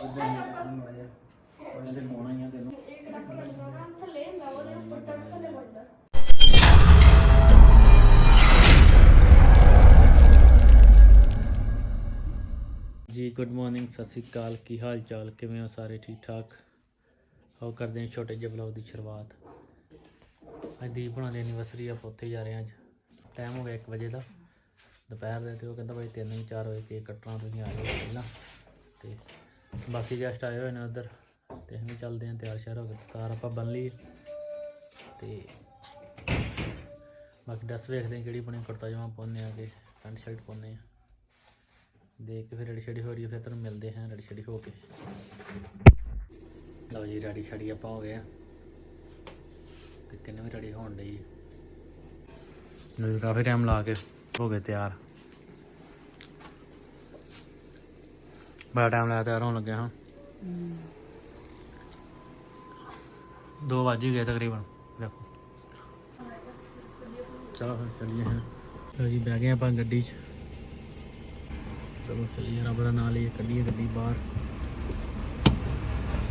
ਉਹਨੇ ਤੇ ਮੋਣਾ ਹੀ ਆ ਤੈਨੂੰ। ਜੀ ਗੁੱਡ ਮਾਰਨਿੰਗ ਸਤਿ ਸ਼੍ਰੀ ਅਕਾਲ। ਕੀ ਹਾਲ ਚਾਲ? ਕਿਵੇਂ ਹੋ ਸਾਰੇ? ਠੀਕ ਠਾਕ? ਆਓ ਕਰਦੇ ਹਾਂ ਛੋਟੇ ਜਿਹੇ ਵਲੌਗ ਦੀ ਸ਼ੁਰੂਆਤ। ਅੱਜ ਦੀਪ ਹੁਣਾਂ ਦੀ ਐਨੀਵਰਸਰੀ ਆ, ਆਪਾਂ ਉੱਥੇ ਜਾ ਰਹੇ ਹਾਂ ਅੱਜ। ਟਾਈਮ ਹੋ ਗਿਆ 1 ਵਜੇ ਦਾ। ਦੁਪਹਿਰ ਦੇ ਤੇ ਉਹ ਕਹਿੰਦਾ ਭਾਈ 3 4 ਵਜੇ ਕੇਕ ਕੱਟਣਾ, ਤੁਸੀਂ ਆ ਜਾਓ ਪਹਿਲਾਂ। ਤੇ ਬਾਕੀ ਗੈਸਟ ਆਏ ਹੋਏ ਨੇ ਉਧਰ ਤੇ ਅਸੀਂ ਵੀ ਚੱਲਦੇ ਹਾਂ, ਤਿਆਰ ਸ਼ਿਆਰ ਹੋ ਕੇ ਦਸਤਾਰ ਆਪਾਂ ਬੰਨ ਲਈ ਤੇ ਬਾਕੀ ਡਰੈਸ ਵੇਖਦੇ ਹਾਂ ਕਿਹੜੀ ਬਣੀ ਕੁੜਤਾ ਜਮਾ ਪਾਉਂਦੇ ਆ ਕਿ ਪੈਂਟ ਸ਼ਰਟ ਪਾਉਂਦੇ ਆ ਦੇਖ ਕੇ ਫਿਰ ਰੈਡੀ ਸ਼ੈਡੀ ਹੋ ਰਹੀ ਹੈ ਫਿਰ ਤੁਹਾਨੂੰ ਮਿਲਦੇ ਹਾਂ ਰੈਡੀ ਸ਼ੈਡੀ ਹੋ ਕੇ। ਲਓ ਜੀ ਰੈਡੀ ਸ਼ੈਡੀ ਆਪਾਂ ਹੋ ਗਏ ਆ ਤੇ ਕਿੰਨੇ ਵੀ ਰੈਡੀ ਹੋਣ ਲਈ ਨੂੰ ਕਾਫੀ ਟਾਈਮ ਲਾ ਕੇ ਹੋ ਗਏ ਤਿਆਰ। ਬੜਾ ਟਾਈਮ ਲਾਇਆ ਤਿਆਰ ਹੋਣ ਲੱਗਿਆ ਹਾਂ। ਦੋ ਵੱਜ ਹੀ ਗਏ ਤਕਰੀਬਨ ਦੇਖੋ। ਚਲੋ ਫਿਰ ਚੱਲੀਏ ਹਾਂ। ਲਓ ਜੀ ਬਹਿ ਗਏ ਆਪਾਂ ਗੱਡੀ 'ਚ। ਚਲੋ ਚੱਲੀਏ ਰੱਬ ਦਾ ਨਾਂ ਲਈਏ ਕੱਢੀਏ ਗੱਡੀ ਬਾਹਰ।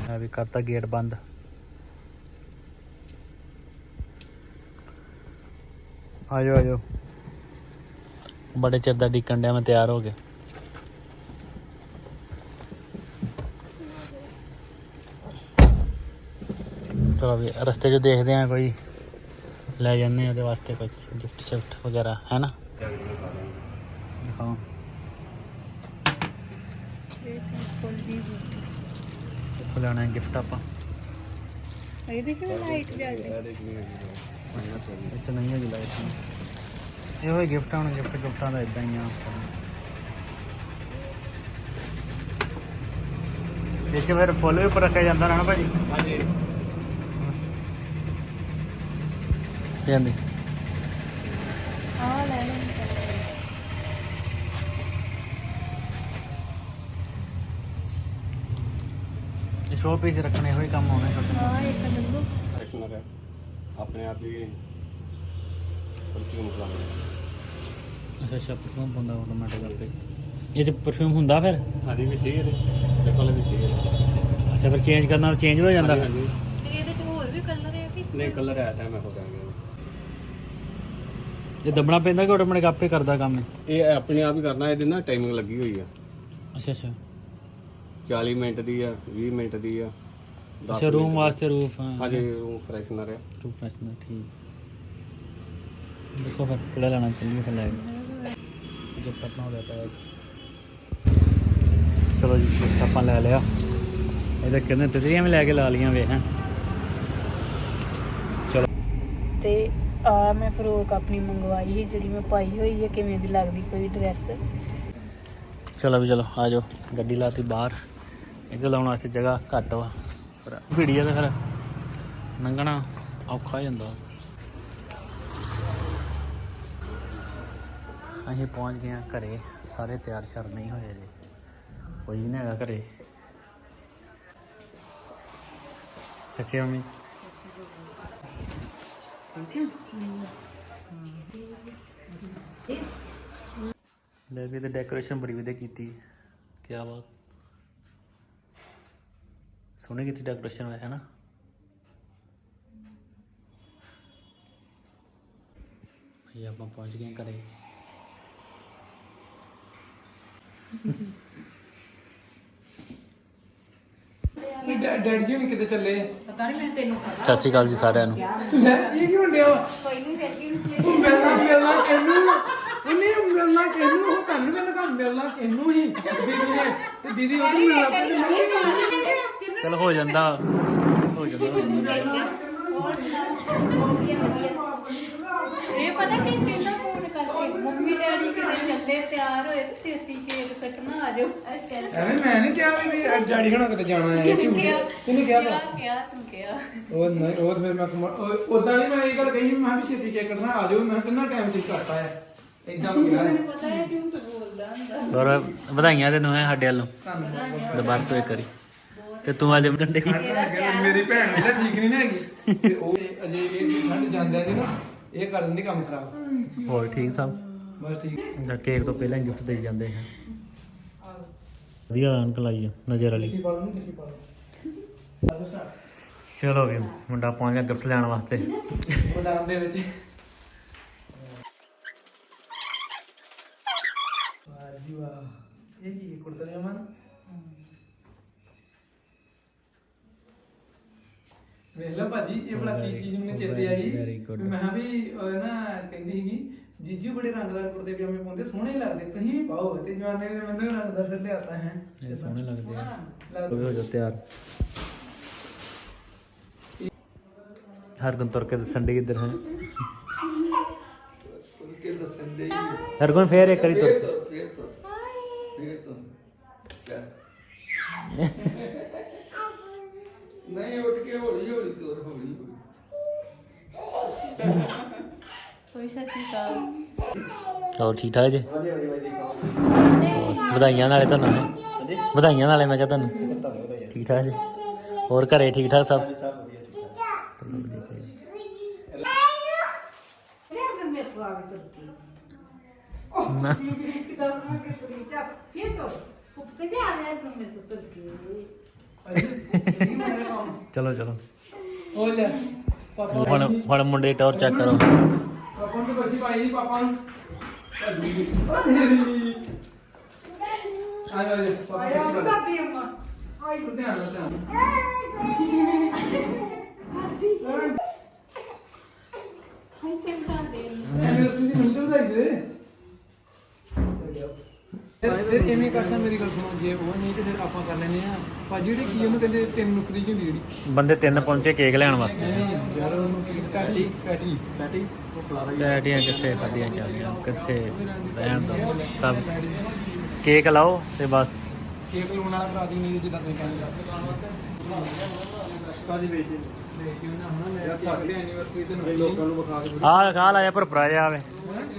ਆ ਵੀ ਕਰਤਾ ਗੇਟ ਬੰਦ। ਆਜੋ ਆਜੋ। ਬੜੇ ਚਿਰ ਦਾ ਡਿੱਕਣ ਡਿਆ ਮੈਂ ਤਿਆਰ ਹੋ ਗਿਆ। ਚਲੋ ਵੀ ਰਸਤੇ 'ਚ ਦੇਖਦੇ ਆ ਕੋਈ। ਲੈ ਜਾਂਦੇ ਆ ਉਹਦੇ ਵਾਸਤੇ ਕੁਝ ਗਿਫਟ ਸ਼ਿਫਟ ਵਗੈਰਾ ਹੈ ਨਾ? ਦਿਖਾਓ। ਕਿੱਥੋਂ ਲੈਣਾ ਹੈ ਗਿਫਟ ਆਪਾਂ? ਇਹ ਦੇਖੋ ਲਾਈਟ ਜਲ ਰਹੀ ਇੱਥੇ ਨਹੀਂ ਹੈਗੀ ਲਾਈਟ ਇਹੋ ਹੀ ਗਿਫਟ ਆਉਣ ਗਿਫਟ ਗਿਫਟਾਂ ਦਾ ਇਦਾਂ ਹੀ ਆ। ਇਹ ਚ ਫਿਰ ਫੁੱਲ ਵੀ ਉੱਪਰ ਰੱਖਿਆ ਜਾਂਦਾ ਨਾ ਭਾਜੀ? ਹਾਂਜੀ। ਜਾਂਦੀ। ਆ ਲੈ ਇਹ ਸ਼ੋ ਪੀਸ ਰੱਖਣੇ ਹੋਈ ਕੰਮ ਹੋਣੇ ਛੋਟੇ ਹਾਂ ਇੱਕ ਦੰਦੂ ਫਰੈਸ਼ਨਰ ਹੈ। ਆਪਣੇ ਆਪ ਹੀ ਪਰਫਿਊਮ ਕਰਾਉਂਦੇ ਅੱਛਾ ਅੱਛਾ ਪਰਫਿਊਮ ਹੁੰਦਾ ਆਟੋਮੈਟਿਕ ਆਪੇ ਇਹ ਚ ਪਰਫਿਊਮ ਹੁੰਦਾ ਫਿਰ? ਹਾਂਜੀ ਵੀ ਠੀਕ ਹੈ ਦੇਖੋ ਲੈ ਵੀ ਠੀਕ ਹੈ। ਅੱਛਾ ਫਿਰ ਚੇਂਜ ਕਰਨਾ ਚੇਂਜ ਹੋ ਜਾਂਦਾ ਹਾਂਜੀ ਤੇ ਇਹਦੇ ਚ ਹੋਰ ਵੀ ਕਲਰ ਹੈ ਕਿ ਨਹੀਂ ਕਲਰ ਹੈ ਤਾਂ ਮੈਂ ਹੋ ਜਾਵਾਂਗਾ ਇਹ ਦੱਬਣਾ ਪੈਂਦਾ ਕਿ ਆਟੋਮੈਟਿਕ ਆਪੇ ਕਰਦਾ ਕੰਮ ਇਹ? ਆਪਣੇ ਆਪ ਹੀ ਕਰਨਾ ਇਹਦੇ ਨਾਲ ਟਾਈਮਿੰਗ ਲੱਗੀ ਹੋਈ ਆ। ਅੱਛਾ ਅੱਛਾ। 40 ਮਿੰਟ ਦੀ ਆ 20 ਮਿੰਟ ਦੀ ਆ ਦਸ ਅੱਛਾ ਰੂਮ ਮਿੰਟ ਵਾਸਤੇ ਰੂਫ ਦੀ। ਹਾਂਜੀ ਰੂਮ ਫਰੈਸ਼ਨਰ ਹੈ ਰੂਫ ਫਰੈਸ਼ਨਰ ਠੀਕ। ਦੇਖੋ ਫਿਰ ਕਿਹੜਾ ਲੈਣਾ ਚੱਲੀਏ ਫਿਰ ਲੈ ਗਿਫਟ ਆਪਣਾ ਹੋ ਗਿਆ ਪਾਸ ਚਲੋ ਜੀ gift ਆਪਾਂ ਲੈ ਲਿਆ। ਇਹਦੇ ਕਹਿੰਦੇ ਤਿਤਲੀਆਂ ਵੀ ਲੈ ਕੇ ਲਾ ਲੀਆਂ ਵੇ ਹੈਂ। ਚਲੋ। ਤੇ ਆ ਮੈਂ ਫਰੋਕ ਆਪਣੀ ਮੰਗਵਾਈ ਸੀ, ਜਿਹੜੀ ਮੈਂ ਪਾਈ ਹੋਈ ਹੈ ਕਿਵੇਂ ਦੀ ਲੱਗਦੀ ਕੋਈ ਡਰੈਸ ਚਲੋ ਵੀ ਚਲੋ, ਆ ਜਾਓ, ਗੱਡੀ ਲਾਤੀ ਬਾਹਰ। ਇਹਦੇ ਲਾਉਣ ਵਾਸਤੇ ਜਗ੍ਹਾ ਘੱਟ ਵਾ, ਪਰ ਭੀੜੀ ਆ ਫਿਰ ਲੰਘਣਾ ਔਖਾ ਹੋ ਜਾਂਦਾ। ਅਸੀਂ ਪਹੁੰਚ ਗਏ ਹਾਂ ਘਰੇ, ਸਾਰੇ ਤਿਆਰ ਸ਼ਰ ਨਹੀਂ ਹੋਏ ਜੀ ਕੋਈ ਨਹੀਂ ਹੈਗਾ ਘਰੇ। ਸੱਚੀ ਮੰਮੀ? ਲੈ ਵੀ ਤੇ ਡੈਕੋਰੇਸ਼ਨ ਬੜੀ ਵਧੀਆ ਕੀਤੀ। ਕੀ ਬਾਤ। ਸੋਹਣੀ ਕੀਤੀ ਡੈਕੋਰੇਸ਼ਨ ਹੈ ਨਾ ਇਹ ਆਪਾਂ ਪਹੁੰਚ ਗਏ ਡੈਡੀ ਜੀ ਹੁਣ ਕਿਤੇ ਚੱਲੇ ਸਤਿ ਸ਼੍ਰੀ ਅਕਾਲ ਜੀ ਸਾਰਿਆਂ ਨੂੰ। ਇਹ ਕੀ ਹੁੰਦਿਆ ਕੋਈ ਨਹੀਂ ਫਿਰ ਮਿਲਣਾ ਮਿਲਣਾ ਕਿਹਨੂੰ? ਉਹਨੇ ਮਿਲਣਾ ਕਿਹਨੂੰ? ਉਹ ਤੁਹਾਨੂੰ ਮਿਲਣਾ ਤੁਹਾਨੂੰ ਮਿਲਣਾ ਕਿਹਨੂੰ ਹੀ? ਦੀਦੀ ਨੇ ਤੇ ਦੀਦੀ ਉਹ ਮਿਲਣਾ ਚਲ ਹੋ ਜਾਂਦਾ। ਹੋ ਜਾਂਦਾ। ਇਹ ਪਤਾ ਕਿ ਕਿੰਨਾ ਮੰਮੀ ਡੈਡੀ ਕਿਤੇ ਚੱਲੇ ਤਿਆਰ ਹੋਏ ਤੇ ਛੇਤੀ ਕੇਕ ਕੱਟਣਾ ਆ ਜਾਓ। ਅੱਛਾ। ਐਵੇਂ ਮੈਂ ਨਹੀਂ ਕਿਹਾ ਵੀ ਵੀ ਅੱਜ ਡੈਡੀ ਹਣਾ ਕਿਤੇ ਜਾਣਾ ਹੈ ਝੂਠ ਕਿਹਨੇ ਕਿਹਾ ਭਲਾ? ਕਿਹਾ ਤੂੰ ਕਿਹਾ। ਉਹ ਨਹੀਂ ਉਹ ਤਾਂ ਫਿਰ ਮੈਂ ਉਦਾਂ ਨਹੀਂ ਮੈਂ ਇਹ ਗੱਲ ਕਹੀ ਮੈਂ ਵੀ ਛੇਤੀ ਚੈੱਕ ਕਰਨਾ ਆ ਜਾਓ ਮੈਂ ਕਿੰਨਾ ਟਾਈਮ ਤੇ ਕਰਤਾ ਹੈ? ਇਦਾਂ ਕਿਹਾ ਹੈ। ਪਤਾ ਹੈ ਝੂਠ ਬੋਲਦਾ ਹੁੰਦਾ। ਹੋਰ ਵਧਾਈਆਂ ਤੈਨੂੰ ਹੈ ਸਾਡੇ ਵੱਲੋਂ। ਦੁਬਾਰਾ ਤੋਂ ਇੱਕ ਵਾਰੀ। ਤੇ ਤੂੰ ਅਜੇ ਗੰਡੇ ਮੇਰੀ ਭੈਣ ਵੀ ਤਾਂ ਠੀਕ ਨਹੀਂ ਨਾ ਹੈਗੀ। ਤੇ ਉਹ ਅਜੇ ਇਹ ਠੰਡ ਜਾਂਦਾ ਦੀ ਨਾ ਇਹ ਕਰ ਦਿੰਦੀ ਕੰਮ ਖਰਾਬ। ਹੋਰ ਠੀਕ ਸਭ? ਬਸ ਠੀਕ। ਜਾਂ ਕੇਕ ਤੋਂ ਪਹਿਲਾਂ ਗਿਫਟ ਦੇ ਜਾਂਦੇ ਵਧੀਆ ਐਨਕ ਲਾਈ ਆ ਨਜ਼ਰ ਵਾਲੀ। ਤੁਸੀਂ ਤੁਸੀਂ ਚਲੋ ਵੀ ਮੁੰਡਾ ਪਹੁੰਚ ਗਿਆ ਗਿਫਟ ਲੈਣ ਵਾਸਤੇ। ਮੈਦਾਨ ਦੇ ਵਿੱਚ ਹੀ ਵਾਹ ਜੀ ਵਾਹ ਇਹ ਕੀ ਹੈ, ਕੁੜਤਾ ਪਜਾਮਾ ਨਾ ਵੇਖ ਲਓ ਭਾਜੀ ਇਹ ਬੜਾ ਕੀ ਚੀਜ਼ ਮੈਨੂੰ ਚੇਤੇ ਆਈ। Very good. ਵੀ ਮੈਂ ਕਿਹਾ ਵੀ ਉਹ ਨਾ ਕਹਿੰਦੀ ਸੀਗੀ ਜੀਜੂ ਬੜੇ ਰੰਗਦਾਰ ਕੁੜਤੇ ਪਜਾਮੇ ਪਾਉਂਦੇ ਸੋਹਣੇ ਲੱਗਦੇ ਤੁਸੀਂ ਵੀ ਪਾਓ। ਤੇ ਜਵਾਨੇ ਨੇ ਮੈਨੂੰ ਰੰਗਦਾਰ ਫਿਰ ਲਿਆਤਾ ਹੈ। ਇਹ ਸੋਹਣੇ ਲੱਗਦੇ ਆ। ਹੋ ਜਾ ਤਿਆਰ। ਹਰ ਗੁਣ ਤੁਰ ਕੇ ਦੱਸਣ ਦੇ ਕਿੱਧਰ ਹੈ। ਕਿ ਦੱਸਣ ਦੇ ਹਰ ਗੁਣ ਫੇਰ ਇੱਕ ਵਾਰੀ ਤੁਰ। ਫੇਰ ਤੋਂ ਫੇਰ ਤੋਂ? ਨਹੀਂ ਉੱਠ ਕੇ ਹੌਲੀ ਹੌਲੀ ਤੋਰ ਹੌਲੀ ਹੌਲੀ ਕੋਈ ਸੱਚੀ ਕਾਲ ਹੋਰ ਠੀਕ ਠਾਕ ਜੀ ਵਧੀਆ ਵਧੀਆ ਵਧੀਆ ਵਧਾਈਆਂ ਨਾਲੇ ਤੁਹਾਨੂੰ ਹੈਂ। ਵਧਾਈਆਂ ਨਾਲੇ ਮੈਂ ਕਿਹਾ ਤੁਹਾਨੂੰ ਠੀਕ ਠਾਕ ਜੀ ਹੋਰ ਘਰੇ ਠੀਕ ਠਾਕ ਸਭ ਸਭ ਵਧੀਆ ਠੀਕ। ਨਾ ਚਲੋ ਚਲੋ। ਹੋ ਜਾ ਪਾਪਾ ਹੁਣ ਹੁਣ ਮੁੰਡੇ ਟੌਰ ਚੈੱਕ ਕਰੋ। ਪਾਪਾ ਨੂੰ ਬਸੀ ਪਾਈ ਨਹੀਂ ਪਾਪਾ ਨੂੰ। ਉਹ ਤੇਰੀ ਆ ਜਾ ਪਾਪਾ ਨੂੰ ਆਈ ਧਿਆਨ ਹਾਈ ਕਿੰਨਾ ਦੇ ਦੇ। ਫਿਰ ਫਿਰ ਐਵੇਂ ਕਰਦਾ ਮੇਰੀ ਗੱਲ ਸੁਣੋ ਜੇ ਉਹ ਨਹੀਂ ਤੇ ਫਿਰ ਆਪਾਂ ਕਰ ਲੈਨੇ ਆ ਭਾਜੀ ਜਿਹੜੀ ਕੀ ਉਹਨੂੰ ਕਹਿੰਦੇ ਤਿੰਨ ਨੁਕਰੀ ਜਿਹੀ ਹੁੰਦੀ ਜਿਹੜੀ? ਬੰਦੇ ਤਿੰਨ ਪਹੁੰਚੇ ਕੇਕ ਲੈਣ ਵਾਸਤੇ। ਨਹੀਂ ਯਾਰ ਉਹਨੂੰ ਕੀ ਉਹ ਪੈਟੀਆਂ ਕਿੱਥੇ ਖਾਧੀਆਂ ਜਾਂਦੀਆਂ ਕਿੱਥੇ ਰਹਿਣ ਦੋ ਸਭ। ਕੇਕ ਲਾਓ ਤੇ ਬਸ। ਕੇਕ ਲੂਣ ਵਾਲਾ ਕਰਾ ਦੀ ਨਹੀਂ ਜਿੱਦਾਂ ਤੁਸੀਂ ਕਹਿੰਦੇ ਕਾਦੀ ਵੇਚਦੇ ਦੇਖ ਕੇ ਉਹਨਾਂ ਹੁਣ ਮੈਂ ਸਾਡੇ ਐਨੀਵਰਸਰੀ ਤੇ ਨੂੰ ਲੋਕਾਂ ਨੂੰ ਵਿਖਾ ਕੇ ਆਹ ਖਾ ਲਾਇਆ ਪਰ ਪਰਾਇਆ ਆਵੇ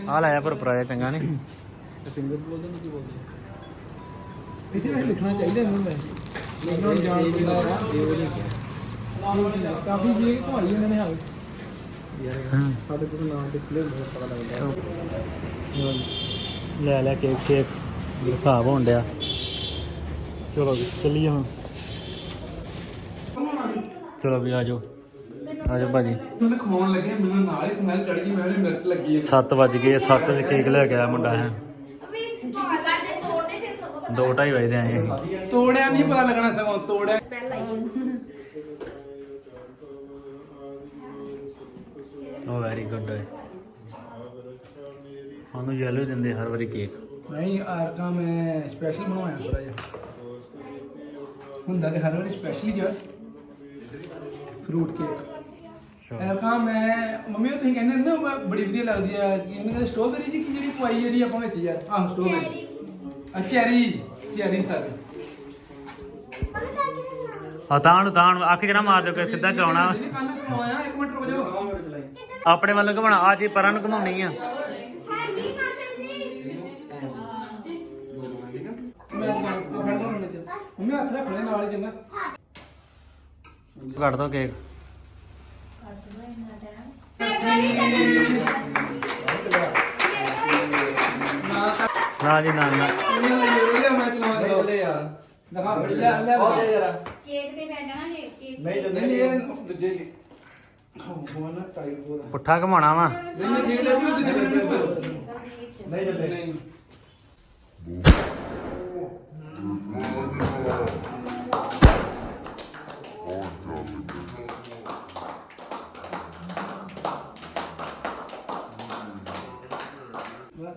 ਆਹ ਲਾਇਆ ਪਰ ਪਰਾਇਆ ਚੰਗਾ ਨਹੀਂ। ਸਿੰਗਰ ਬੋਲਦੇ ਨੇ ਕੀ ਬੋਲਦੇ ਇੱਥੇ ਵੈਸੇ ਲਿਖਣਾ ਚਾਹੀਦਾ ਇਹਨੂੰ ਵੈਸੇ। ਲਿਖਣਾ ਜਾਣ ਬੰਦਾ ਆ ਦੇਵ ਜੀ ਕਾਫੀ ਜੀ ਕਹਾਣੀ ਇਹਨਾਂ ਨੇ ਹਾਲ ਸਾਡੇ ਕੋਲ ਨਾਮ ਡਿਸਪਲੇ ਬਹੁਤ ਪਤਾ ਲੱਗਦਾ। ਲੈ ਲੈ ਕੇਕ ਕੇਕ ਹਿਸਾਬ ਹੋਣ ਡਿਆ। ਚਲੋ ਵੀ ਚੱਲੀਏ ਹੁਣ। ਚਲੋ ਵੀ ਆਜੋ ਆਜੋ ਭਾਜੀ। ਮੈਨੂੰ ਖਵਾਉਣ ਲੱਗੇ ਮੈਨੂੰ ਨਾਲ ਹੀ ਸਮੈਲ ਚੜ ਗਈ। ਮੈਂ ਮਿਰਚ ਲੱਗੀ ਹੈ 7 ਵਜ ਗਏ। 7 ਵਜੇ ਕੇਕ ਲੈ ਕੇ ਆਇਆ ਮੁੰਡਾ ਹੈ। 2:30 ਵਜੇ ਦੇ ਆਏ ਅਸੀਂ। ਤੋੜਿਆ ਨਹੀਂ ਪਤਾ ਲੱਗਣਾ ਸਗੋਂ ਤੋੜਿਆ। ਉਹ ਵੈਰੀ ਗੁੱਡ ਹੈ। ਉਹਨੂੰ ਯੈਲੋ ਦਿੰਦੇ ਹਰ ਵਾਰੀ ਕੇਕ ਨਹੀਂ ਆਰਕਾ ਮੈਂ ਸਪੈਸ਼ਲ ਬਣਵਾਇਆ ਥੋੜਾ ਜਿਹਾ। ਹੁੰਦਾ ਤੇ ਹਰ ਵਾਰੀ ਸਪੈਸ਼ਲ ਹੀ ਆ। ਫਰੂਟ ਕੇਕ ਆਰਕਾ ਮੈਂ ਮੰਮੀ ਉਹ ਤੁਸੀਂ ਕਹਿੰਦੇ ਨੇ ਬੜੀ ਵਧੀਆ ਲੱਗਦੀ ਆ। ਕਿ ਇਹਨੂੰ ਕਹਿੰਦੇ ਸਟ੍ਰਾਬੇਰੀ ਜੀ ਕੀ ਜਿਹੜੀ ਪਵਾਈ ਜਿਹੜੀ ਆਪਾਂ ਵਿੱਚ ਯਾਰ? ਆਹ ਸਟ੍ਰਾਬੇਰੀ ਆ ਚੈਰੀ ਚੈਰੀ ਸਾਰੀ। ਆ ਤਾਂ ਨੂੰ ਤਾਂ ਨੂੰ ਅੱਖ ਜਰਾ ਮਾਰ ਦਿਓ ਕਿ ਸਿੱਧਾ ਚਲਾਉਣਾ। ਇਹਨੇ ਕੰਨ ਚਲਾਇਆ ਇੱਕ ਮਿੰਟ ਰੁਕ ਜਾਓ। ਆਪਣੇ ਵੱਲੋਂ ਘੁਮਾਉਣਾ ਆ ਜੀ ਪਰਾਂ ਨੂੰ ਘੁਮਾਉਣੀ ਆ। ਮੈਂ ਤਾਂ ਫੜ ਲਾਂ ਹੁਣ ਚ। ਮੰਮੀ ਹੱਥ ਰੱਖ ਲੈ ਨਾਲ ਹੀ ਚੰਗਾ ਕੱਟ ਦੋ ਕੇਕ। ਨਾ ਲੈ ਆ ਲੈ ਯਾਰ ਕੇਕ ਤੇ ਪੈ ਜਾਣਾ ਜੇ ਕੇਕ ਨਹੀਂ ਨਹੀਂ ਨਹੀਂ ਇਹ ਦੂਜੇ ਜੀ ਉਹ ਨਾ। ਟਾਈਟ ਬੋਲ ਪੁੱਠਾ ਘੁਮਾਉਣਾ ਵਾ। ਨਹੀਂ ਨਹੀਂ ਠੀਕ ਲੱਗੀ ਉਹਦੇ ਦੇ ਨਹੀਂ ਚੱਲੇ ਨਹੀਂ ਬਸ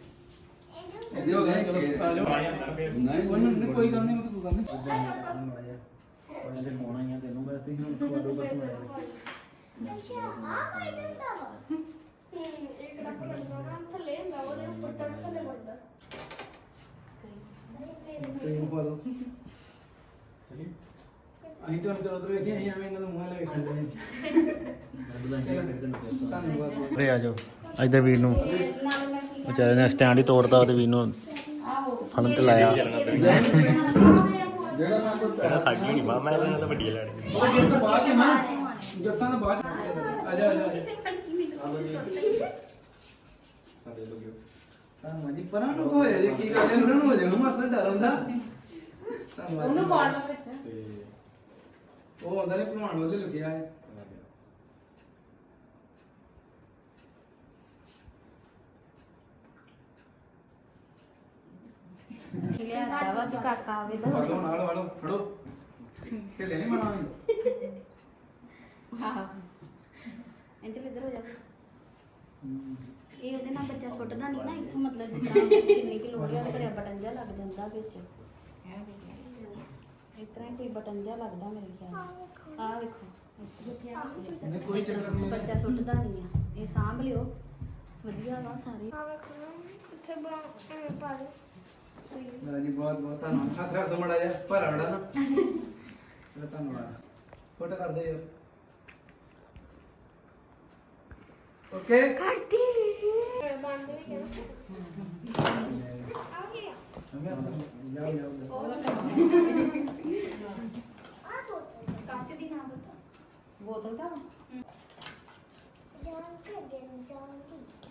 ਇਹਦੇ ਹੋ ਗਏ ਚਲੋ ਆ ਜਾਓ ਨਹੀਂ ਕੋਈ ਨਹੀਂ ਕੋਈ ਗੱਲ ਨਹੀਂ। ਉਹ ਤਾਂ ਕੋਈ ਗੱਲ ਨਹੀਂ ਉਹਨੇ ਤੇ ਪਾਉਣਾ ਹੀ ਆ ਤੈਨੂੰ ਬਸ ਤੇ ਹੁਣ ਤੁਹਾਡੇ ਬਸ ਮੈਂ ਤੁਸੀਂ ਪਾ ਲਓ ਅਸੀਂ ਤਾਂ ਅੰਦਰ ਉਧਰ ਵੇਖੇ ਅਸੀਂ ਐਵੇਂ ਇਹਨਾਂ ਨੂੰ ਮੂੰਹ ਨਾਲ ਵੇਖਣ ਦੇ। ਧੰਨਵਾਦ। ਬਹੁਤ। ਉਰੇ ਆ ਜਾਓ ਇੱਧਰ ਵੀਰ ਨੂੰ। ਵਿਚਾਰੇ ਨੇ ਸਟੈਂਡ ਹੀ ਤੋੜਦਾ ਉਹਦੇ ਵੀਰ ਨੂੰ ਫੜਨ ਤੇ ਲਾਇਆ। ਜਿਹੜਾ ਮੈਂ ਸਾਡੀ ਨਹੀਂ ਮਾਮਾ ਇਹਨਾਂ ਤਾਂ ਵੱਡੀ ਲੜ ਗਈ ਉਹ ਜੱਟਾਂ ਬਾਅਦ ਚ ਨਾ ਜੱਟਾਂ ਦਾ ਬਾਅਦ ਆ ਜਾ ਆ ਜਾ ਆ ਜਾ। ਧੰਨਵਾਦ ਜੀ ਪਰਾਂ ਨੂੰ ਹੋਇਆ ਜੀ ਕੀ ਕਰਦੇ ਉਹਨਾਂ ਨੂੰ ਹੋ ਜਾਣਾ ਮਾਸਾ ਡਰ ਹੁੰਦਾ। ਉਹਨੂੰ ਪਾੜ ਲਾ ਵਿੱਚ। ਉਹ ਹੁੰਦਾ ਨੇ ਭਲਵਾਨ ਉਹਦੇ ਲੁਕਿਆ ਹੈ। ਲਿਆਂਦਾ ਵਾ ਕਿ ਕਾਕਾ ਆਵੇ ਤਾਂ ਫੜੋ ਨਾਲ ਵਾਲੋ ਫੜੋ। ਢਿੱਲੇ ਨਹੀਂ ਮਾਣਾ ਹਾਂ ਇੰਦਰ ਇੱਧਰ ਹੋ ਜਾ। ਇਹ ਉਹਦੇ ਨਾਲ ਬੱਚਾ ਸੁੱਟਦਾ ਨਹੀਂ ਨਾ ਇੱਥੋਂ ਮਤਲਬ ਜਿੱਦਾਂ ਜਿੰਨੀ ਕਿ ਲੋੜ ਹੈ ਘਰੇ ਬਟਨ ਜਿਹਾ ਲੱਗ ਜਾਂਦਾ ਵਿੱਚ। ਇਸ ਤਰ੍ਹਾਂ ਹੀ ਕੋਈ ਬਟਨ ਜਿਹਾ ਲੱਗਦਾ ਮੇਰੇ ਖਿਆਲ ਆ ਵੇਖੋ ਨਹੀਂ ਕੋਈ ਚੱਕਰ ਨਹੀਂ। ਬੱਚਾ ਸੁੱਟਦਾ ਨਹੀਂ ਆ। ਇਹ ਸਾਂਭ ਲਿਓ। ਵਧੀਆ ਵਾ ਸਾਰੇ। ਮੇਰਾ ਜੀ ਬਹੁਤ ਬਹੁਤ ਧੰਨਵਾਦ। ਹੱਥ ਰੱਖ ਦੋ ਮੜਾ ਜਾ ਭਰਾ ਵੜਾ ਨਾ। ਚਲੋ ਧੰਨਵਾਦ। ਫੋਟੋ ਕਰ ਦੇ ਯਾਰ ਓਕੇ ਜਾਓ ਜਾਓ ਕੱਚ ਦੀ ਨਾ ਬਤਾ ਬੋਤਲ ਦਾ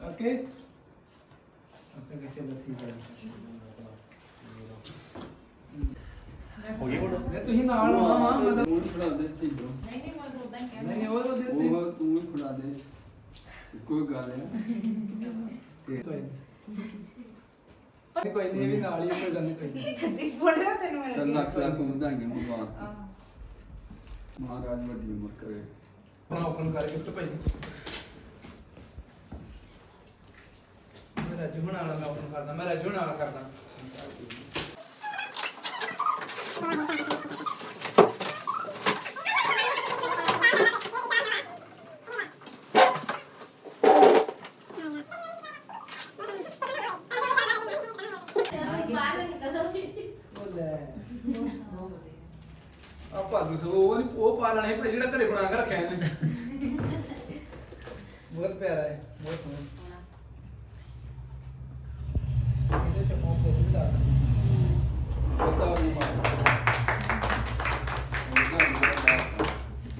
ਓਕੇ। ਓਕੇ ਚਲੋ ਠੀਕ ਹੈ ਹੋ ਗਈ ਫੋਟੋ ਨਹੀਂ ਤੁਸੀਂ ਨਾਲ ਆਉਣਾ ਵਾ ਮਤਲਬ ਤੂੰ ਫੜਾ ਦੇ ਠੀਕ ਹੋ ਨਹੀਂ ਨਹੀਂ ਉਹ ਉਹ ਦੇ ਦੇ। ਉਹ ਤੂੰ ਹੀ ਫੜਾ ਦੇ। ਕੋਈ ਗੱਲ ਨਹੀਂ ਕੋਈ ਨਹੀਂ ਕੋਈ ਨਹੀਂ ਇਹ ਵੀ ਨਾਲ ਹੀ ਕੋਈ ਗੱਲ ਨਹੀਂ ਕੋਈ ਨਹੀਂ ਚੱਲ ਲੱਖ ਲੱਖ ਵਧਾਈਆਂ ਮੁਬਾਰਕ ਮਹਾਰਾਜ ਵੱਡੀ ਉਮਰ ਕਰੇ। ਆਪਣਾ ਓਪਨ ਕਰਕੇ ਗਿਫਟ ਭਾਈ। ਮੈਂ ਰਾਜੂ ਬਣਾ ਲਾ ਮੈਂ ਓਪਨ ਕਰਦਾ ਮੈਂ ਰਾਜੂ ਨਾਲ ਕਰਦਾ। ਆ ਭਾਲੂ ਸੋ ਉਹ ਨੀ- ਉਹ ਪਾਲਣਾ ਹੈ ਜਿਹੜਾ ਘਰੇ ਬਣਾ ਕੇ ਰੱਖਿਆ ਇਹਨੇ। ਬਹੁਤ ਪਿਆਰਾ ਹੈ ਬਹੁਤ ਸੋਹਣਾ ਇਹਦੇ ਚ ਉਹ ਵੀ ਲਾ ਸਕਦੇ ਪਤਾ ਨਹੀਂ ਮਾਰ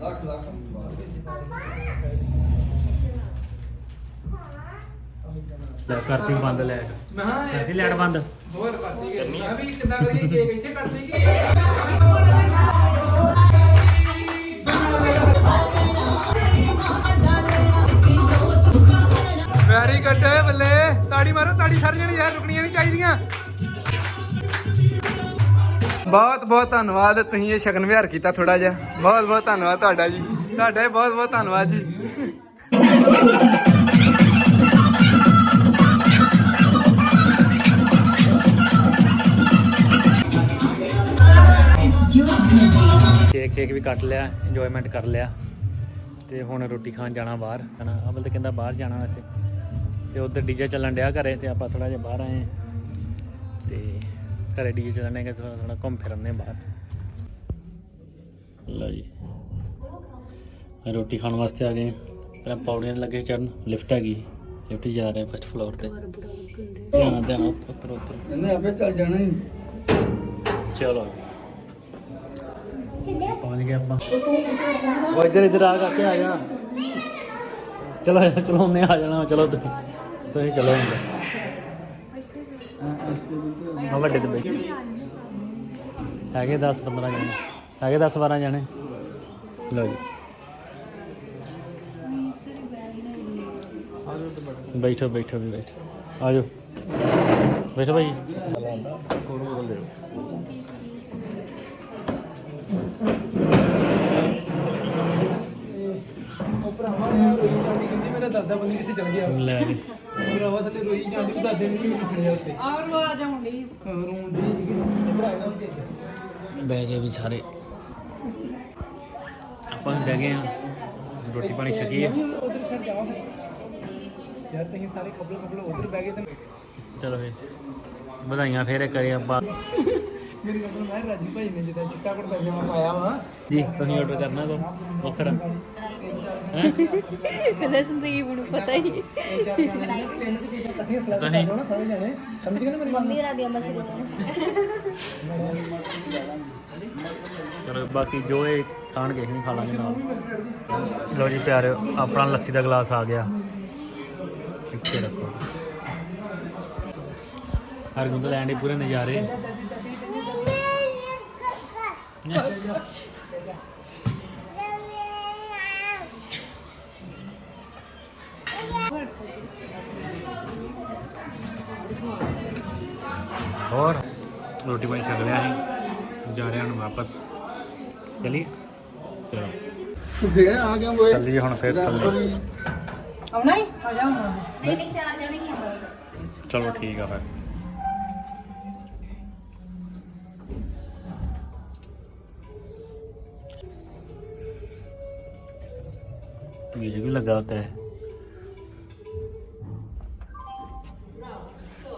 ਲੱਖ ਲੱਖ ਮੁਬਾਰਕ ਲੈ ਕਰਤੀ ਬੰਦ ਲੈ ਮੈਂ ਹਾਂ ਕਰਤੀ ਲੈਟ ਬੰਦ। ਹੋਰ ਕਰਤੀ ਮੈਂ ਵੀ ਕਿੱਦਾਂ ਕਰੀਏ ਕੇਕ ਇੱਥੇ ਕਰਤੀ ਕਿ ਵੈਰੀ ਗੁੱਡ ਬੱਲੇ। ਤਾੜੀ ਮਾਰੋ ਤਾੜੀ ਸਾਰੀਆਂ ਨੇ ਯਾਰ ਰੁਕਣੀਆਂ ਨਹੀਂ ਚਾਹੀਦੀਆਂ। ਬਹੁਤ ਬਹੁਤ ਧੰਨਵਾਦ ਤੁਸੀਂ ਇਹ ਸ਼ਗਨ ਵਿਹਾਰ ਕੀਤਾ ਥੋੜਾ ਜਿਹਾ। ਬਹੁਤ ਬਹੁਤ ਧੰਨਵਾਦ ਤੁਹਾਡਾ ਜੀ। ਤੁਹਾਡਾ ਬਹੁਤ ਬਹੁਤ ਧੰਨਵਾਦ ਜੀ। ਕੇਕ ਕੇਕ ਵੀ ਕੱਟ ਲਿਆ ਇੰਜੋਇਮੈਂਟ ਕਰ ਲਿਆ। ਤੇ ਹੁਣ ਰੋਟੀ ਖਾਣ ਜਾਣਾ ਬਾਹਰ ਹਨਾ? ਅਮਲ ਤੇ ਕਹਿੰਦਾ ਬਾਹਰ ਜਾਣਾ ਵੈਸੇ। ਤੇ ਉਧਰ ਡੀਜੇ ਚੱਲਣ ਡਿਆ ਘਰੇ ਤੇ ਆਪਾਂ ਥੋੜਾ ਜਿਹਾ ਬਾਹਰ ਆਏ। ਤੇ ਘਰੇ ਡੀਜੇ ਚੱਲਣ ਡਿਆ ਥੋੜਾ ਥੋੜਾ ਘੁੰਮ ਫਿਰਨੇ ਬਾਹਰ। ਲਓ ਜੀ। ਰੋਟੀ ਖਾਣ ਵਾਸਤੇ ਆ ਗਏ। ਪਹਿਲਾਂ ਪੌੜੀਆਂ ਲੱਗੇ ਚੜਨ ਲਿਫਟ ਹੈਗੀ। ਲਿਫਟ ਜਾ ਰਹੇ ਫਸਟ ਫਲੋਰ ਤੇ। ਧਿਆਨ ਧਿਆਨ ਉੱਤਰ ਉੱਤਰ ਇਹਨੇ ਆਪੇ ਚੱਲ ਜਾਣਾ ਹੀ। ਚਲੋ। ਪਹੁੰਚ ਗਏ ਆਪਾਂ ਉਹ ਇੱਧਰ ਇੱਧਰ ਆ ਕੇ ਆ ਜਾ। ਚਲੋ ਚਲੋ ਆ ਜਾਣਾ, ਚਲੋ ਤੁਸੀਂ ਤੁਸੀਂ ਚਲੋ ਅੰਦਰ ਵੱਡੇ ਤੇ ਬੈਠੇ ਹੈਗੇ 10 15 ਜਣੇ। ਹੈਗੇ 10 12 ਜਣੇ। ਲਓ ਜੀ। ਬੈਠੋ ਬੈਠੋ ਵੀ ਬੈਠੋ। ਆ ਜਾਓ। ਬੈਠੋ ਭਾਈ। ਉਹ ਭਰਾਵਾ ਯਾਰ ਰੋਈ ਜਾਂਦੀ ਕਹਿੰਦੀ ਮੇਰਾ ਦਾਦਾ ਬੰਦੀ ਕਿੱਥੇ ਚਲ ਗਿਆ? ਲੈ ਜੀ ਭਰਾਵਾ ਥੱਲੇ ਰੋਈ ਜਾਂਦੀ ਵੀ ਦਾਦੇ ਨੇ ਮੈਨੂੰ ਖੜਿਆ ਉੱਤੇ ਆਹ ਰਵਾਜ ਆਉਂਦੀ ਹਾਂ, ਰੋਣ ਦੀ ਸੀਗੀ। ਭਰਾ ਇਹਦਾ ਉੱਤੇ ਬਹਿ ਗਏ ਵੀ ਸਾਰੇ। ਆਪਾਂ ਵੀ ਬਹਿ ਗਏ ਆ ਰੋਟੀ ਪਾਣੀ ਛਕੀ ਆ ਉਧਰ ਸਾਈਡ ਜਾਓ ਯਾਰ ਤੁਸੀਂ ਸਾਰੇ ਕਪਲ ਕਪਲ ਉਧਰ ਬਹਿ ਗਏ ਤੇ ਚਲੋ ਫੇ ਵਧਾਈਆਂ ਫੇਰ ਕਰੇ ਆਪਾਂ। ਮੇਰੀ ਗੱਲ ਸੁਣ ਮੈਂ ਰਾਜੂ ਭਾਈ ਨੇ ਜਿੱਦਾਂ ਚਿੱਟਾ ਕੁੜਤਾ ਪਜਾਮਾ ਪਾਇਆ ਵਾ। ਜੀ ਤੁਸੀਂ ਆਰਡਰ ਕਰਨਾ ਤੋਂ ਵੱਖਰਾ। ਸੰਦੀਪ ਨੂੰ ਪਤਾ ਹੀ। ਜਾਣੇ ਸਮਝ ਗਏ ਨਾ ਮੇਰੀ ਮੰਮੀ ਚਲੋ ਬਾਕੀ ਜੋ ਇਹ ਖਾਣਗੇ ਅਸੀਂ ਖਾ ਲਾਂਗੇ ਨਾਲ। ਲੋ ਜੀ ਪਿਆਰਿਓ ਆਪਣਾ ਲੱਸੀ ਦਾ ਗਲਾਸ ਆ ਗਿਆ। ਇੱਥੇ ਰੱਖੋ। ਹਰ ਗੁੰਦ ਲੈਣ ਦੇ ਪੂਰੇ ਨਜ਼ਾਰੇ। ਹੋਰ? ਰੋਟੀ ਪਾਣੀ ਛਕ ਲਿਆ ਸੀ ਜਾ ਰਹੇ ਹਾਂ ਵਾਪਸ। ਚਲੀ ਚਲੋ। ਫੇਰ ਆ ਗਿਆ ਓਏ। ਚੱਲੀਏ ਹੁਣ ਫਿਰ ਥੱਲੇ ਆਉਣਾ ਹੀ? ਆ ਜਾ ਹੁਣ। ਨਹੀਂ ਨਹੀਂ ਚਾਰ ਜਣੇ ਹੀ ਬਸ। ਚਲੋ ਠੀਕ ਆ ਫਿਰ। ਮਿਊਜ਼ਿਕ ਵੀ ਲੱਗਾ ਹੁੰਦਾ ਹੈ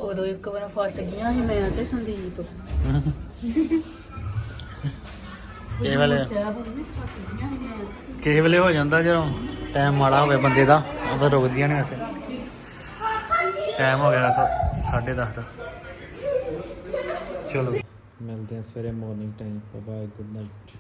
ਉਦੋਂ ਇੱਕ ਵਾਰ ਫਸ ਗਈਆਂ ਸੀ ਮੈਂ ਤੇ ਸੰਦੀਪ। ਕਿਸੇ ਵੇਲੇ? ਕਿਸੇ ਵੇਲੇ ਹੋ ਜਾਂਦਾ ਜਦੋਂ ਟਾਈਮ ਮਾੜਾ ਹੋਵੇ ਬੰਦੇ ਦਾ ਉਹ ਰੁਕਦੀਆਂ ਨਹੀਂ ਵੈਸੇ। ਟਾਈਮ ਹੋ ਗਿਆ 10:30 ਦਾ। ਚਲੋ। ਮਿਲਦੇ ਹਾਂ ਸਵੇਰੇ morning time bye good night